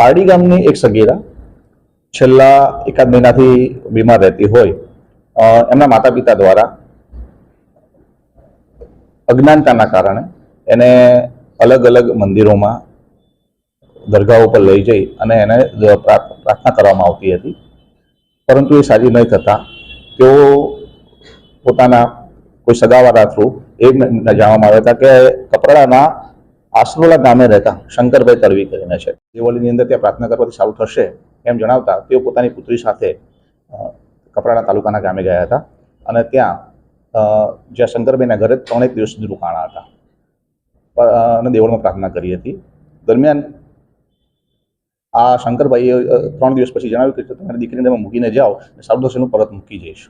પારડી ગામની એક સગીરા છેલ્લા એકાદ મહિનાથી બીમાર રહેતી હોય એમના માતા પિતા દ્વારા અજ્ઞાનતાના કારણે એને અલગ અલગ મંદિરોમાં દરગાહો પર લઈ જઈ અને એને પ્રાર્થના કરવામાં આવતી હતી. પરંતુ એ સાજી નહીં થતાં. તેઓ પોતાના કોઈ સગાવાળા થ્રુ એ જાણવામાં આવ્યા હતા કે કપરાડાના આસરોલા ગામે રહેતા શંકરભાઈ તરવી કરીને છે. દિવાળીની અંદર ત્યાં પ્રાર્થના કરવાથી સારું થશે એમ જણાવતા તેઓ પોતાની પુત્રી સાથે કપરાણા તાલુકાના ગામે ગયા હતા અને ત્યાં જ્યાં શંકરભાઈના ઘરે ત્રણેક દિવસ સુધી રોકાણા હતા અને દેવળમાં પ્રાર્થના કરી હતી. દરમિયાન આ શંકરભાઈએ ત્રણ દિવસ પછી જણાવ્યું કે તમારી દીકરીને તમે મૂકીને જાઓ, સારું થશે હું પરત મૂકી જઈશ.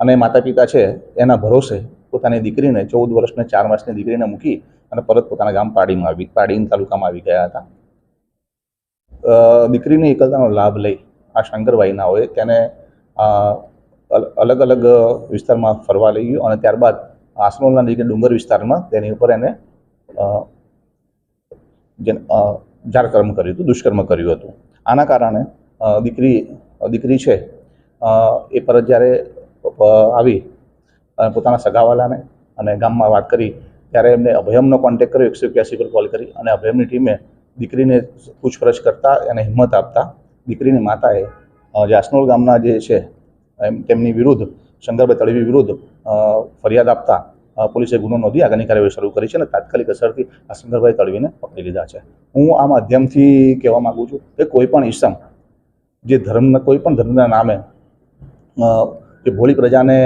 અને માતા પિતા છે, એના ભરોસે પોતાની દીકરીને ચૌદ વર્ષને ચાર માસની દીકરીને મૂકી અને પરત પોતાના ગામ પાડીમાં આવી પાડીન તાલુકામાં આવી ગયા હતા. દીકરીની એકલતાનો લાભ લઈ આ શંકરભાઈનાઓએ તેને અલગ અલગ વિસ્તારમાં ફરવા લઈ ગયો અને ત્યારબાદ આસનોલના નજીક ડુંગર વિસ્તારમાં તેની ઉપર એને અ, જે અ, જારકર્મ કર્યું હતું દુષ્કર્મ કર્યું હતું. આના કારણે દીકરી દીકરી છે એ પરત જ્યારે આવી પોતાના સગાવાલાને અને ગામમાં વાત કરી ત્યારે એમને અભયમનો કોન્ટેક્ટ કર્યો, એકસો એક્યાસી પર કોલ કરી અને અભયમની ટીમે દીકરીને પૂછપરછ કરતા, એને હિંમત આપતા દીકરીની માતાએ જાસનોલ ગામના જે છે, એમ, તેમની વિરુદ્ધ, શંકરભાઈ તળવી વિરુદ્ધ ફરિયાદ આપતા પોલીસે ગુનો નોંધી આગળની કાર્યવાહી શરૂ કરી છે અને તાત્કાલિક અસરથી આ શંકરભાઈ તળવીને પકડી લીધા છે. હું આ માધ્યમથી કહેવા માગું છું કે કોઈ પણ ઈસમ, જે ધર્મના કોઈ પણ ધર્મના નામે જે ભોળી પ્રજાને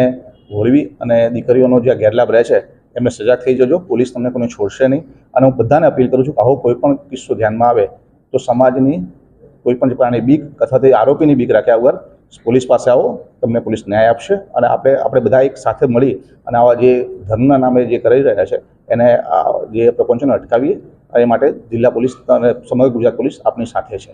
ભોળવી અને દીકરીઓનો જે ગેરલાભ રહે છે એમને સજા થઈ જજો, પોલીસ તમને કોઈને છોડશે નહીં. અને હું બધાને અપીલ કરું છું કે આવો કોઈ પણ કિસ્સો ધ્યાનમાં આવે તો સમાજની કોઈ પણ પ્રકારની બીક અથવા તે આરોપીની બીક રાખ્યા વગર પોલીસ પાસે આવો, તમને પોલીસ ન્યાય આપશે અને આપણે આપણે બધા એક સાથે મળી અને આવા જે ધર્મના નામે જે કરી રહ્યા છે, એને જે પ્રપંચોને અટકાવીએ. એ માટે જિલ્લા પોલીસ અને સમગ્ર ગુજરાત પોલીસ આપની સાથે છે.